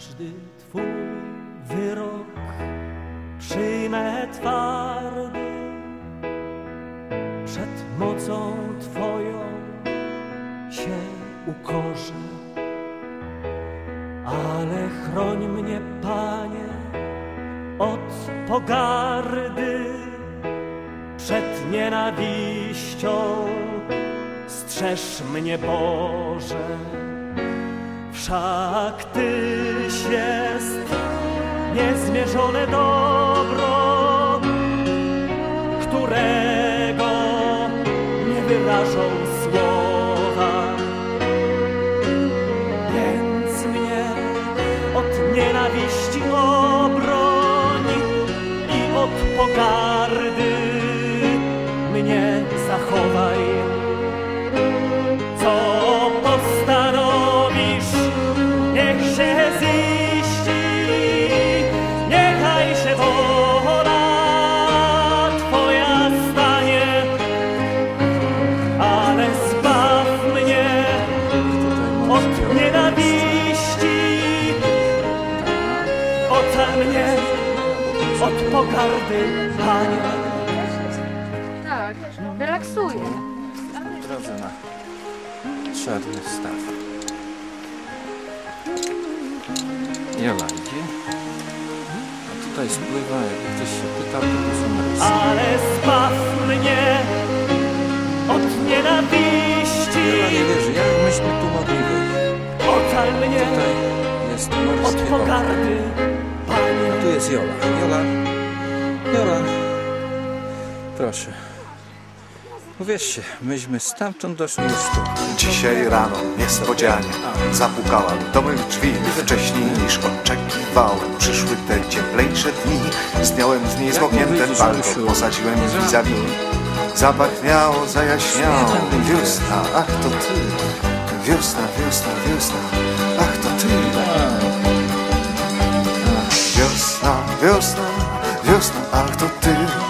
Każdy Twój wyrok przyjmę twardy przed mocą Twoją się ukorzę. Ale chroń mnie, Panie, od pogardy przed nienawiścią. Strzeż mnie, Boże, wszak Tyś jest niezmierzone dobro, którego nie wyrażą się ziści, niechaj się wola Twoja stanie, ale zbaw mnie od nienawiści, ocal mnie od pogardy, Panie. Tak, relaksuję. Drodze na czarny staw. Jola idzie. A tutaj spływa, jakby ktoś się pytał, to to są rysy. ale zbaw mnie od nienawiści. Jola nie wierzy, jak myśmy tu mogli wyjść? Ocal mnie Tutaj jest od pogardy, A Panie. tu jest Jola. Jola. Jola. Proszę. Uwierzcie, myśmy stamtąd doszli już tu. Dzisiaj rano niespodzianie zapukałem do mych drzwi wcześniej niż oczekiwałem. Przyszły te cieplejsze dni, zdjąłem z niej zmoknięte mówisz, balko, Zosiu? posadziłem vis-a-vis. Zapachniało, zajaśniało, wiosna, ach to ty. Wiosna, wiosna, wiosna, ach to ty. Wiosna, wiosna, wiosna, ach to ty.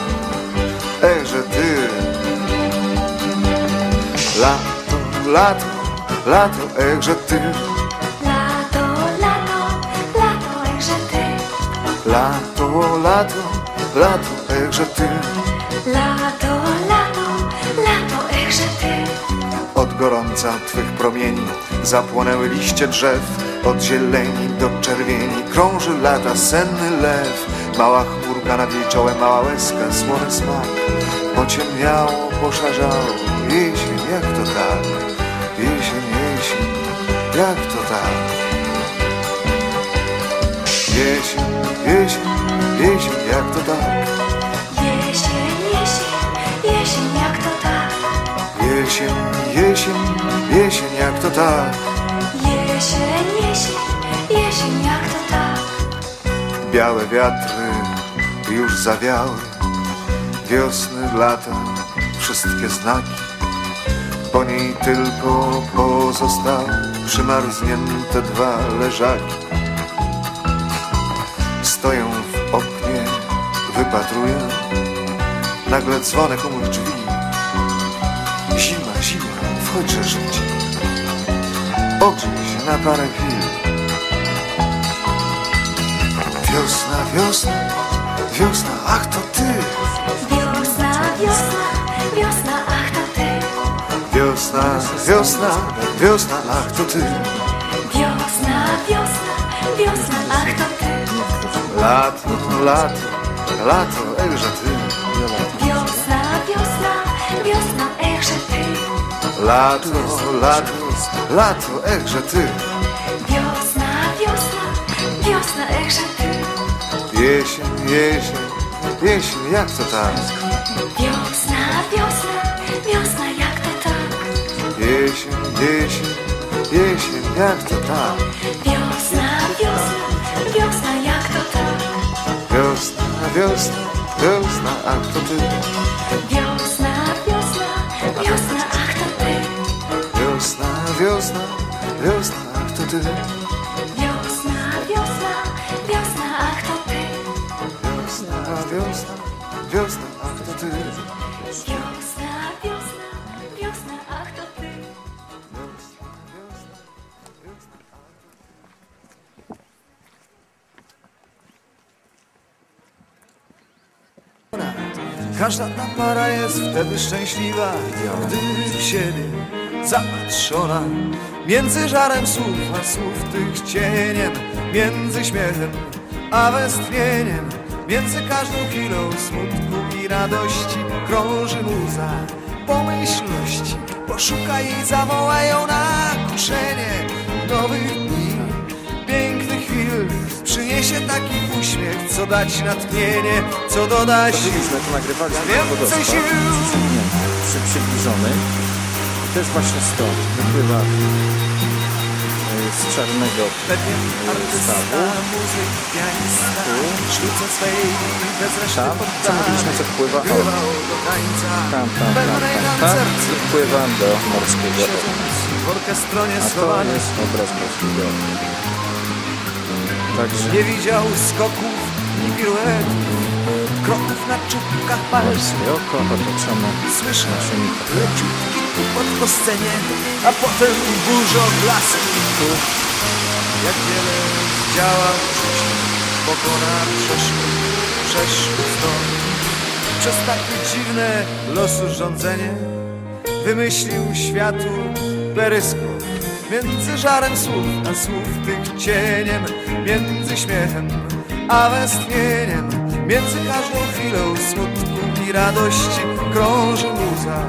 Lato, lato, lato, echże ty, Lato, lato, lato, echże ty. lato, lato, lato, echże ty. Lato, lato, lato, echże ty. Od gorąca twych promieni zapłonęły liście drzew, od zieleni do czerwieni krąży lata senny lew. Mała chmurka nad jej czołem, mała łezka, słony smak. Pociemniało, poszarzało, jesień, jak to tak? Jesień, jesień, jak to tak? Jesień, jesień, jesień, jak to tak? Jesień, jesień, jesień, jak to tak. Jesień, jesień, jesień, jak to tak? Jesień, jesień, jesień, jak to tak. Białe wiatry już zawiały, wiosny, lata, wszystkie znaki. Po niej tylko pozostały przymarznięte dwa leżaki. Stoję w oknie, wypatruję, nagle dzwonek u mych drzwi. Zima, zima, wchodźże życie, ogrzej się na parę chwil. Wiosna, wiosna, wiosna, ach to ty. Wiosna, wiosna, wiosna, ach to ty. Wiosna, wiosna, wiosna, ach to ty. Wiosna, wiosna, wiosna, ach to ty. Lato, lato, lato, ejże ty. Wiosna, wiosna, wiosna, echże ty. Lato, lato, lato, ejże ty. Wiosna, wiosna, wiosna, echże ty. Jesień, jesień, jesień, jak to tak? Wiosna, Jesień, jesień, jesień, jak to tak? Wiosna, wiosna, wiosna, jak wiosna, wiosna, a kto ty? Wiosna, wiosna, wiosna, ach to ty. Wiosna, wiosna, wiosna, a kto ty? Wiosna, wiosna, wiosna, ach to ty. Wiosna, wiosna, wiosna, a kto ty? Wiosna, wiosna, wiosna, Każda ta para jest wtedy szczęśliwa, gdy w siebie zapatrzona. Między żarem słów, a słów tych cieniem, między śmiechem, a westchnieniem, między każdą chwilą smutku i radości krąży muza pomyślności. Poszukaj jej, zawołaj ją na kuszenie nowych dni, pięknych chwil. Przyniesie taki co dać natchnienie, co dodać sił. Byliśmy tu nagrywaliśmy Więcej wodospad sił. przy- przybliżony. I to jest właśnie stąd. Wypływa e, z czarnego Pewien stawu. artysta, muzyk, pianista, sztuce swej bez reszty Tam, co poddany. mówiliśmy, co wpływa? O, tam, tam, tam, tam, tam. sercu. I wpływam do morskiego. A to jest obraz morskiego. Także nie widział skoków ni piruetów, kroków na czubkach palców. oko otoczone Słyszę naszymi leciutki tupot po scenie, a potem burzo blasku. Jak wiele działał wcześniej, pokona przeszły, przeszły stąd. Przez takie dziwne losu rządzenie wymyślił światu peryskop. Między żarem słów, a słów tych cieniem, między śmiechem, a westchnieniem, między każdą chwilą smutku i radości krąży muza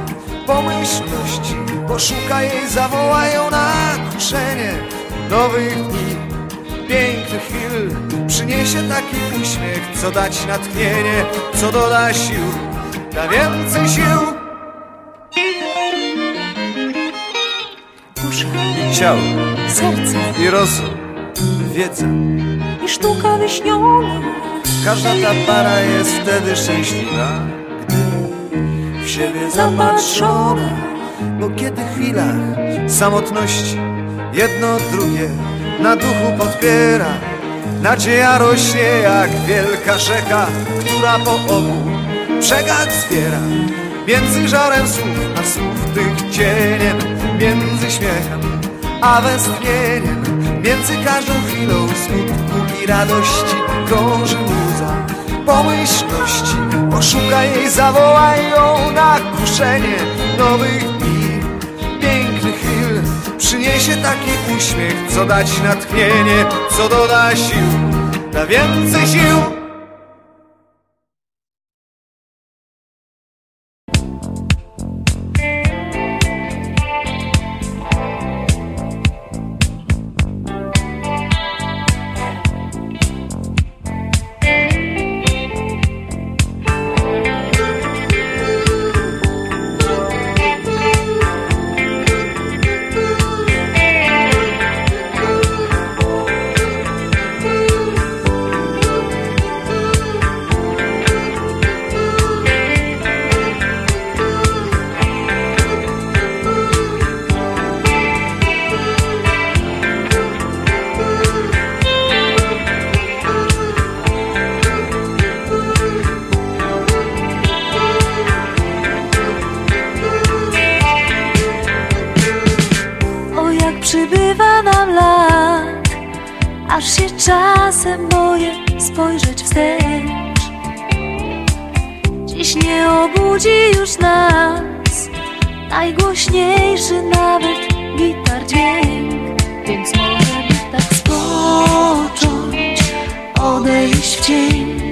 pomyślności. Poszukaj jej, zawołaj ją na kuszenie nowych dni, pięknych chwil. Przyniesie taki uśmiech, co dać natchnienie, co doda sił, da więcej sił. Dusza, Ciało serce i rozum, wiedza. Sztuka wyśniona Każda ta para jest wtedy szczęśliwa, gdy w siebie zapatrzona. Bo kiedy chwilach samotności jedno drugie na duchu podpiera, nadzieja rośnie jak wielka rzeka, która po obu brzegach zbiera. Między żarem słów, a słów tych cieniem, między śmiechem, a westchnieniem, między każdą chwilą smutku i radości krąży muza pomyślności. Poszukaj jej, zawołaj ją na kuszenie nowych dni, pięknych chwil. Przyniesie taki uśmiech, co dać natchnienie, co doda sił, da więcej sił. Czasem boję spojrzeć wstecz. Dziś nie obudzi już nas Najgłośniejszy nawet gitar dźwięk Więc może by tak spocząć Odejść w cień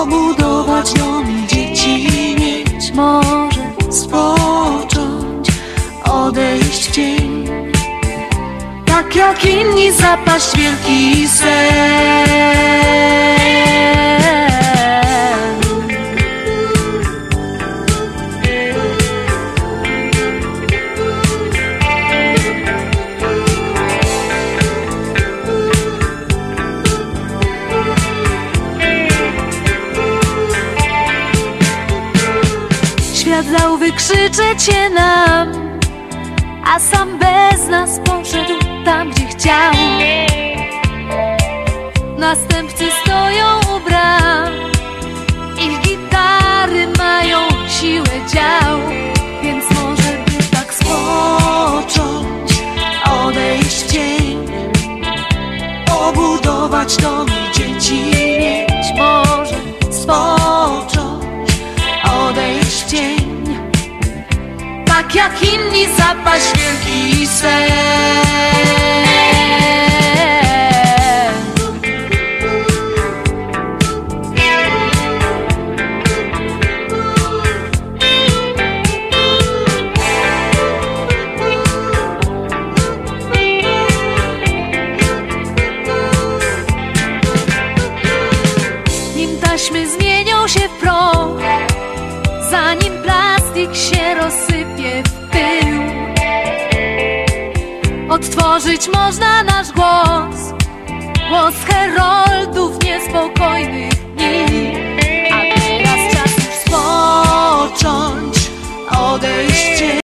Obudować dom i dzieci mieć tak jak inni zapaść wielki sen. Świat dał wykrzyczeć cię nam a sam bez nas po tam, gdzie chciał. Następcy stoją u bram, ich gitary mają siłę dział, więc może by tak spocząć, odejść w cień, obudować dom i dzieci mieć. Może spocząć, odejść w cień, tak jak inni zapaść wielki Nim taśmy zmienią się w proch Zanim plastik się rozsypie w pył Odtworzyć można nasz głos Głos heroldów niespokojnych dni. A teraz czas już spocząć Odejść